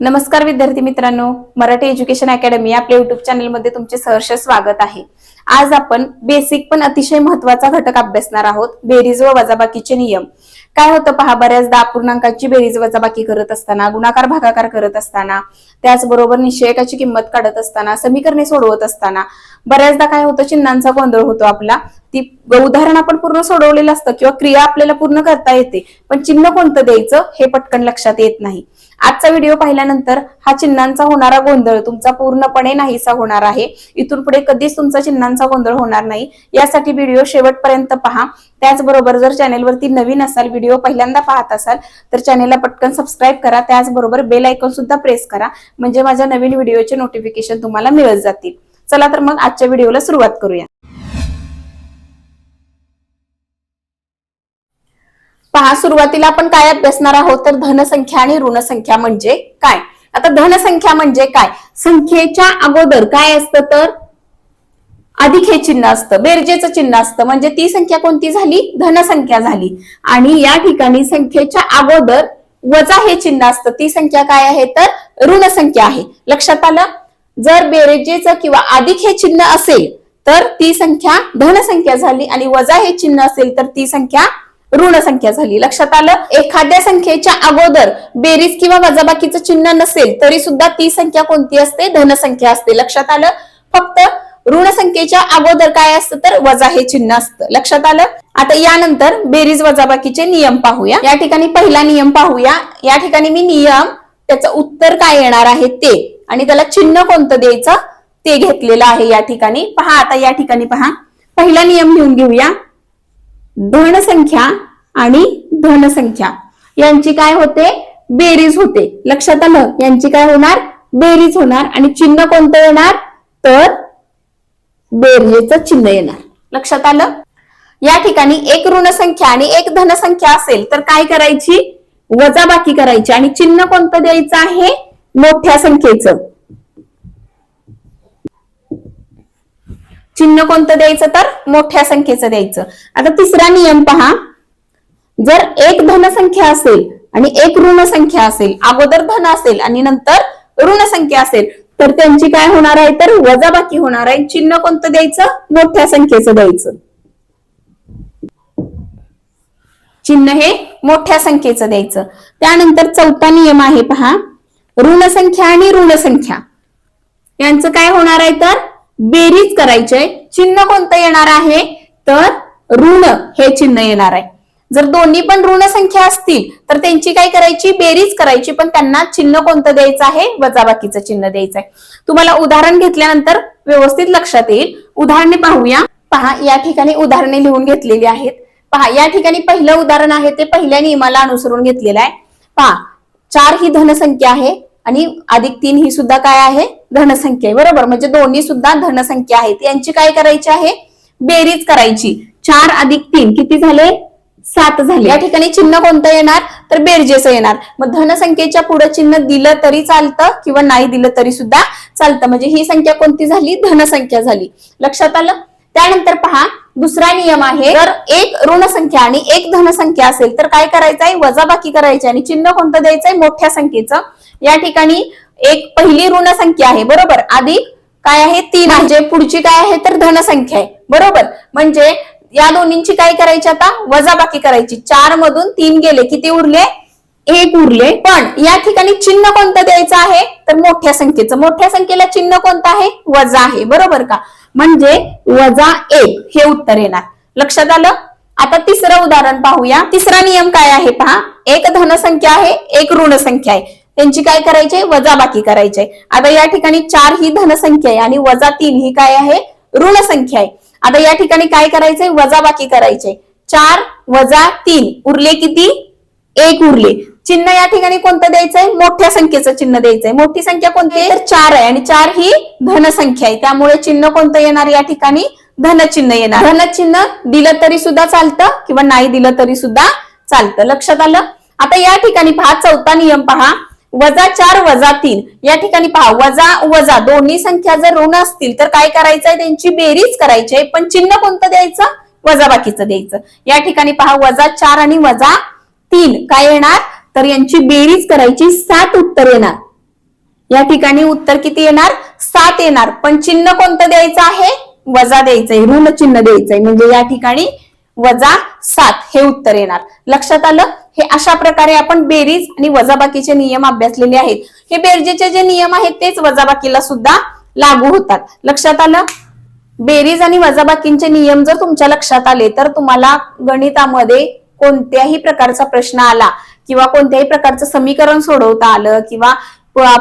नमस्कार विद्यार्थी मित्रांनो मराठी एज्युकेशन अकॅडमी आपल्या युट्यूब चॅनलमध्ये तुमचे सहर्ष स्वागत आहे. आज आपण बेसिक पण अतिशय महत्त्वाचा घटक अभ्यासणार आहोत बेरीज व वजाबाकीचे नियम. काय होतं पहा बऱ्याचदा अपूर्णांकाची बेरीज वजाबाकी करत असताना गुणाकार भागाकार करत असताना त्याचबरोबर निश्चयकाची किंमत काढत असताना समीकरणे सोडवत असताना बऱ्याचदा काय होतं चिन्हांचा गोंधळ होतो आपला. ती उदाहरण आपण पूर्ण सोडवलेलं असतं किंवा क्रिया आपल्याला पूर्ण करता येते पण चिन्ह कोणतं द्यायचं हे पटकन लक्षात येत नाही. आजचा व्हिडिओ पाहिल्यानंतर हा चिन्हांचा होणारा गोंधळ तुमचा पूर्णपणे नाहीसा होणार आहे. इथून पुढे कधीच तुमचा चिन्हांचा गोंधळ होणार नाही. यासाठी व्हिडिओ शेवटपर्यंत पहा. त्याचबरोबर जर चॅनेलवरती नवीन असाल व्हिडिओ पहिल्यांदा पाहत असाल तर चॅनेलला पटकन सबस्क्राईब करा. त्याचबरोबर बेल आयकॉन सुद्धा प्रेस करा. म्हणजे माझ्या नवीन व्हिडिओचे नोटिफिकेशन तुम्हाला मिळत जातील. चला तर मग आजच्या व्हिडिओला सुरुवात करूया. पहा सुरुवातीला आपण काय अभ्यासणार आहोत? तर धनसंख्या आणि ऋणसंख्या म्हणजे काय? आता धनसंख्या म्हणजे काय? संख्येच्या अगोदर काय असतं तर? अधिक हे चिन्ह असतं बेरजेचं चिन्ह असतं. म्हणजे ती संख्या कोणती झाली? धनसंख्या झाली. आणि या ठिकाणी संख्येच्या अगोदर वजा हे चिन्ह असतं. ती संख्या काय आहे तर? ऋणसंख्या आहे. लक्षात आलं? जर बेरजेचं किंवा अधिक हे चिन्ह असेल तर ती संख्या धनसंख्या झाली आणि वजा हे चिन्ह असेल तर ती संख्या ऋण संख्या झाली. लक्षात आलं? एखाद्या संख्येच्या अगोदर बेरीज किंवा वजाबाकीचं चिन्ह नसेल तरी सुद्धा ती संख्या कोणती असते? धनसंख्या असते. लक्षात आलं? फक्त ऋण संख्येच्या अगोदर काय असतं तर वजा हे चिन्ह असतं. लक्षात आलं? आता यानंतर बेरीज वजाबाकीचे नियम पाहूया. या ठिकाणी पहिला नियम पाहूया. या ठिकाणी मी नियम त्याचं उत्तर काय येणार आहे ते आणि त्याला चिन्ह कोणतं द्यायचं ते घेतलेलं आहे या ठिकाणी. पहा आता या ठिकाणी पहा. पहिला नियम लिहून घेऊया. धनसंख्या आणि धनसंख्या. यांची काय होते? बेरीज होते. लक्षात आलं? यांची काय होणार? बेरीज होणार. आणि चिन्ह कोणतं येणार? तर बेरजेचं चिन्ह येणार. लक्षात आलं? या ठिकाणी एक ऋणसंख्या आणि एक धनसंख्या असेल तर काय करायची? वजाबाकी करायची. आणि चिन्ह कोणतं द्यायचं आहे? मोठ्या संख्येचं. चिन्ह कोणतं द्यायचं तर? मोठ्या संख्येचं द्यायचं. आता तिसरा नियम पहा. जर एक धनसंख्या असेल आणि एक ऋण संख्या असेल अगोदर धन असेल आणि नंतर ऋण संख्या असेल तर त्यांची काय होणार आहे? तर वजाबाकी होणार आहे. चिन्ह कोणतं द्यायचं? मोठ्या संख्येचं द्यायचं. चिन्ह हे मोठ्या संख्येचं द्यायचं. त्यानंतर चौथा नियम आहे पहा. ऋण संख्या आणि ऋण संख्या यांचं काय होणार आहे तर? बेरीज करायचंय. चिन्ह कोणतं येणार आहे? तर ऋण हे चिन्ह येणार आहे. जर दोन्ही पण ऋण संख्या असतील तर त्यांची काय करायची? बेरीज करायची. पण त्यांना चिन्ह कोणतं द्यायचं आहे? वजाबाकीचं चिन्ह द्यायचं आहे. तुम्हाला उदाहरण घेतल्यानंतर व्यवस्थित लक्षात येईल. उदाहरणे पाहूया. पहा या ठिकाणी उदाहरणे लिहून घेतलेली आहेत. पहा या ठिकाणी पहिलं उदाहरण आहे. ते पहिल्या नियमाला अनुसरून घेतलेलं आहे. पहा चार ही धनसंख्या आहे. आणि अधिक तीन ही सुद्धा काय आहे? धनसंख्या आहे. बरोबर? म्हणजे दोन्ही सुद्धा धनसंख्या आहेत. यांची काय करायची आहे? बेरीज करायची. चार अधिक तीन किती झाले? सात झाले. या ठिकाणी चिन्ह कोणतं येणार? तर बेरजेचं येणार. मग धनसंख्येच्या पुढे चिन्ह दिलं तरी चालतं किंवा नाही दिलं तरी सुद्धा चालतं. म्हणजे ही संख्या कोणती झाली? धनसंख्या झाली. लक्षात आलं? त्यानंतर पहा दुसरा नियम आहे जर एक ऋण संख्या आणि एक धनसंख्या असेल तर काय करायचं आहे वजाबाकी करायची आणि चिन्ह कोणतं द्यायचंय? मोठ्या संख्येचं. या ठिकाणी एक पहिली ऋण संख्या आहे बरोबर? अधिक काय आहे? तीन म्हणजे पुढची काय आहे? तर धनसंख्या आहे बरोबर? म्हणजे या दोन्हींची काय करायची आता? वजाबाकी करायची. चार मधून तीन गेले किती उरले? एक उरले. पण या ठिकाणी चिन्ह कोणतं द्यायचं आहे? तर मोठ्या संख्येचं. मोठ्या संख्येला चिन्ह कोणतं आहे? वजा आहे बरोबर का? म्हणजे वजा एक हे उत्तर येणार. लक्षात आलं? आता तिसरं उदाहरण पाहूया. तिसरा नियम काय आहे पहा? एक धनसंख्या आहे एक ऋण संख्या आहे. त्यांची काय करायची वजाबाकी करायची आता या ठिकाणी चार ही धनसंख्या आहे आणि वजा तीन ही काय आहे? ऋण संख्या आहे. आता या ठिकाणी काय करायचंय? वजाबाकी करायचे चार वजा तीन. उरले किती? एक उरले. चिन्ह या ठिकाणी कोणतं द्यायचंय? मोठ्या संख्येचं चिन्ह द्यायचंय. मोठी संख्या कोणती? आहे तर चार आहे आणि चार ही धनसंख्या आहे. त्यामुळे चिन्ह कोणतं येणार या ठिकाणी? धनचिन्ह येणार. धनचिन्ह दिलं तरी सुद्धा चालतं किंवा नाही दिलं तरी सुद्धा चालतं. लक्षात आलं? आता या ठिकाणी पहा चौथा नियम पहा. वजा चार वजा तीन. या ठिकाणी पहा वजा वजा. दोन्ही संख्या जर ऋण असतील तर काय करायचंय? त्यांची बेरीज करायची आहे. पण चिन्ह कोणतं द्यायचं? वजाबाकीचं द्यायचं. या ठिकाणी पहा वजा चार आणि वजा तीन. काय येणार? तर यांची बेरीज करायची सात उत्तर येणार. या ठिकाणी उत्तर किती येणार? सात येणार. पण चिन्ह कोणतं द्यायचं आहे? वजा द्यायचंय. ऋण चिन्ह द्यायचंय. म्हणजे या ठिकाणी वजा सात हे उत्तर येणार. लक्षात आलं? हे अशा प्रकारे आपण बेरीज आणि वजाबाकीचे नियम अभ्यासलेले आहेत. हे बेरजेचे जे नियम आहेत तेच वजाबाकीला सुद्धा लागू होतात. लक्षात आलं? बेरीज आणि वजाबाकींचे नियम जर तुमच्या लक्षात आले तर तुम्हाला गणितामध्ये कोणत्याही प्रकारचा प्रश्न आला किंवा कोणत्याही प्रकारचं समीकरण सोडवता आलं किंवा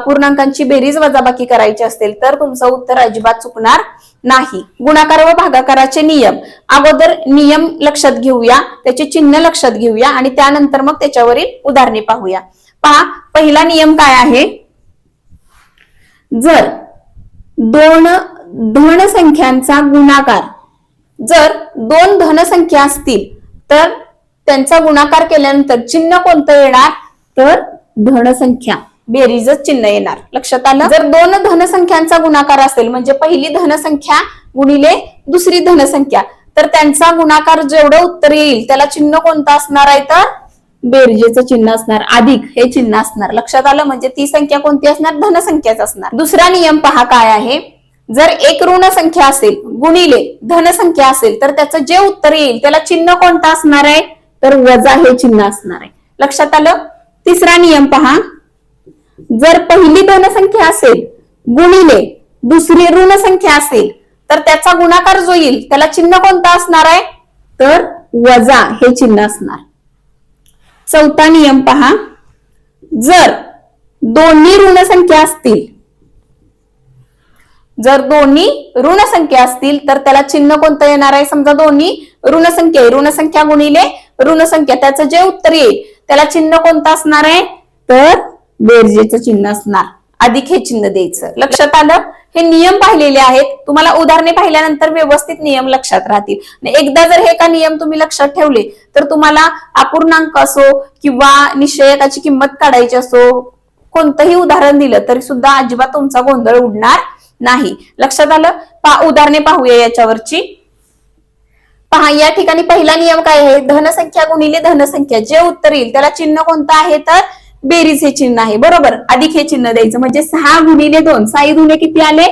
पूर्णांकांची बेरीज वजाबाकी करायची असेल तर तुमचं उत्तर अजिबात चुकणार नाही. गुणाकार व भागाकाराचे नियम. अगोदर नियम लक्षात घेऊया त्याचे चिन्ह लक्षात घेऊया आणि त्यानंतर मग त्याच्यावरील उदाहरणे पाहूया. पहा पहिला नियम काय आहे? जर दोन धनसंख्यांचा गुणाकार जर दोन धनसंख्या असतील तर त्यांचा गुणाकार केल्यानंतर चिन्ह कोणतं येणार? तर धनसंख्या. बेरीजच चिन्ह येणार. लक्षात आलं? जर दोन धनसंख्यांचा गुणाकार असेल म्हणजे पहिली धनसंख्या गुणिले दुसरी धनसंख्या तर त्यांचा गुणाकार जेवढं उत्तर येईल त्याला चिन्ह कोणतं असणार आहे तर? बेरजेचं चिन्ह असणार. अधिक हे चिन्ह असणार. लक्षात आलं? म्हणजे ती संख्या कोणती असणार? धनसंख्याच असणार. दुसरा नियम पहा काय आहे. जर एक ऋण संख्या असेल गुणिले धनसंख्या असेल तर त्याचं जे उत्तर येईल त्याला चिन्ह कोणतं असणार आहे? तर वजा हे चिन्ह असणार आहे. लक्षात आलं? तिसरा नियम पहा. जर पहिली धनसंख्या असेल गुणिले दुसरी ऋण संख्या असेल तर त्याचा गुणाकार जो येईल त्याला चिन्ह कोणता असणार आहे? तर वजा हे चिन्ह असणार. चौथा नियम पहा. जर दोन्ही ऋण संख्या असतील जर दोन्ही ऋण संख्या असतील तर त्याला चिन्ह कोणतं येणार आहे? समजा दोन्ही ऋण संख्या ऋण संख्या गुणिले ऋण संख्या त्याचं जे उत्तर येईल त्याला चिन्ह कोणतं असणार आहे? तर बेरजेचं चिन्ह असणार. अधिक हे चिन्ह द्यायचं. लक्षात आलं? हे नियम पाहिलेले आहेत. तुम्हाला उदाहरणे पाहिल्यानंतर व्यवस्थित नियम लक्षात राहतील. एकदा जर हे का नियम तुम्ही लक्षात ठेवले तर तुम्हाला अपूर्णांक असो किंवा निश्चयकाची किंमत काढायची असो कोणतंही उदाहरण दिलं तरी सुद्धा अजिबात तुमचा गोंधळ उडणार नाही. लक्षात आलं? पा उदाहरणे पाहूया याच्यावरची. पहा या ठिकाणी पहिला नियम काय आहे? धनसंख्या गुणिले धनसंख्या. जे उत्तर येईल त्याला चिन्ह कोणतं आहे? तर बेरीज हे चिन्ह आहे. बरोबर? अधिक हे चिन्ह द्यायचं. म्हणजे सहा गुणिले दोन. साई गुणे किती आले?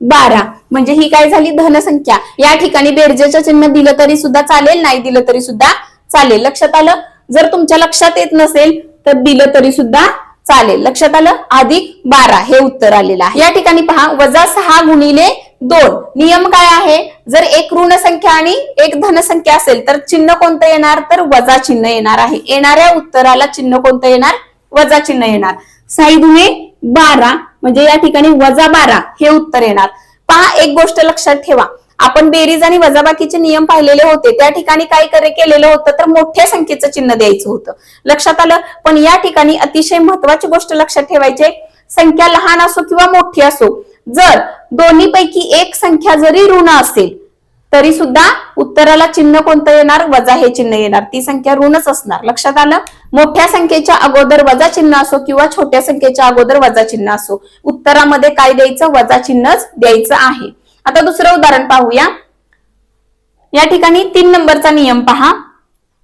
बारा. म्हणजे ही काय झाली? धनसंख्या. या ठिकाणी बेरजेचं चिन्ह दिलं तरी सुद्धा चालेल नाही दिलं तरी सुद्धा चालेल. लक्षात आलं? जर तुमच्या लक्षात येत नसेल तर दिलं तरी सुद्धा चालेल. लक्षात आलं? अधिक बारा. हे उत्तर आलेलं आहे. या ठिकाणी पहा वजा सहा गुणिले दोन. नियम काय आहे? जर एक ऋण संख्या आणि एक धनसंख्या असेल तर चिन्ह कोणतं येणार? तर वजा चिन्ह येणार आहे. येणाऱ्या उत्तराला चिन्ह कोणतं येणार? वजा चिन्ह येणार. साई दुने बारा. म्हणजे या ठिकाणी वजा बारा हे उत्तर येणार. पहा एक गोष्ट लक्षात ठेवा. आपण बेरीज आणि वजाबाकीचे नियम पाहिलेले होते. त्या ठिकाणी काय करे केलेलं होतं? तर मोठ्या संख्येचं चिन्ह द्यायचं होतं. लक्षात आलं? पण या ठिकाणी अतिशय महत्वाची गोष्ट लक्षात ठेवायची संख्या लहान असो किंवा मोठी असो जर दोन्ही पैकी एक संख्या जरी ऋण असेल तरी सुद्धा उत्तराला चिन्ह कोणतं येणार? वजा हे चिन्ह येणार. ती संख्या ऋणच असणार. लक्षात आलं? मोठ्या संख्येच्या अगोदर वजा चिन्ह असो किंवा छोट्या संख्येच्या अगोदर वजा चिन्ह असो उत्तरामध्ये काय द्यायचं? वजा चिन्हच द्यायचं आहे. आता दुसरं उदाहरण पाहूया. या ठिकाणी तीन नंबरचा नियम पहा.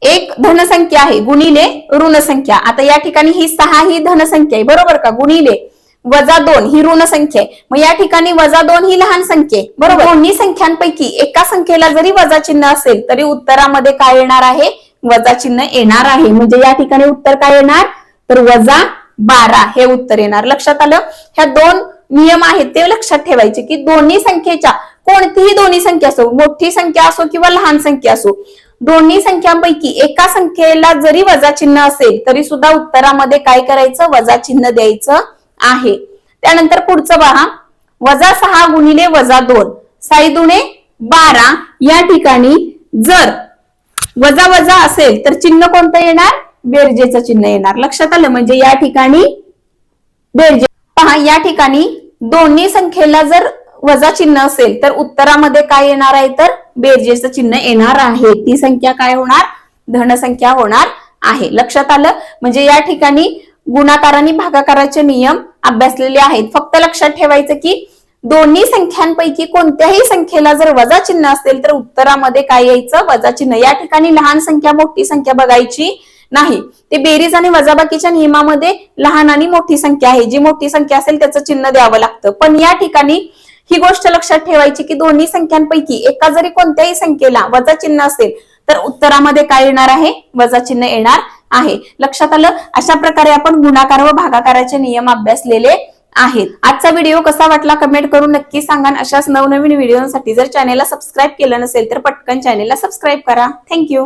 एक धनसंख्या आहे गुणिले ऋणसंख्या. आता या ठिकाणी ही सहा ही धनसंख्या आहे. बरोबर का? गुणिले. वजा दोन ही ऋण संख्या. आहे मग या ठिकाणी वजा दोन ही लहान संख्या. आहे बरोबर? दोन्ही संख्यांपैकी एका संख्येला जरी वजा चिन्ह असेल तरी उत्तरामध्ये काय येणार आहे? वजा चिन्ह येणार आहे. म्हणजे या ठिकाणी उत्तर काय येणार? तर वजा बारा हे उत्तर येणार. लक्षात आलं? ह्या दोन नियम आहेत ते लक्षात ठेवायचे की दोन्ही संख्येच्या कोणतीही दोन्ही संख्या असो मोठी संख्या असो किंवा लहान संख्या असो दोन्ही संख्यांपैकी एका संख्येला जरी वजा चिन्ह असेल तरी सुद्धा उत्तरामध्ये काय करायचं? वजा चिन्ह द्यायचं आहे. त्यानंतर पुढचं पहा वजा सहा गुणिले वजा दोन. साई दुणे बारा. या ठिकाणी जर वजा वजा असेल तर चिन्ह कोणतं येणार? बेरजेचं चिन्ह येणार. लक्षात आलं म्हणजे या ठिकाणी बेरजे पहा या ठिकाणी दोन्ही संख्येला जर वजा चिन्ह असेल तर उत्तरामध्ये काय येणार आहे तर बेरजेचं चिन्ह येणार आहे. ती संख्या काय होणार? धनसंख्या होणार आहे. लक्षात आलं? म्हणजे या ठिकाणी गुणाकार आणि भागाकाराचे नियम अभ्यासलेले आहेत. फक्त लक्षात ठेवायचं की दोन्ही संख्यांपैकी कोणत्याही संख्येला जर वजा चिन्ह असेल तर उत्तरामध्ये काय यायचं? वजा चिन्ह. या ठिकाणी लहान संख्या मोठी संख्या बघायची नाही. ते बेरीज आणि वजाबाकीच्या नियमामध्ये लहान आणि मोठी संख्या आहे. जी मोठी संख्या असेल त्याचं चिन्ह द्यावं लागतं. पण या ठिकाणी ही गोष्ट लक्षात ठेवायची की दोन्ही संख्यांपैकी एका जरी कोणत्याही संख्येला वजा चिन्ह असेल तर उत्तरामध्ये काय येणार आहे? वजा चिन्ह येणार आहे. लक्षात आलं? अशा प्रकारे आपण गुणाकार व भागाकाराचे नियम अभ्यासलेले आहेत. आजचा व्हिडिओ कसा वाटला कमेंट करून नक्की सांगा अशाच नवनवीन व्हिडिओसाठी जर चॅनेलला सबस्क्राईब केलं नसेल तर पटकन चॅनेलला सबस्क्राईब करा. थँक्यू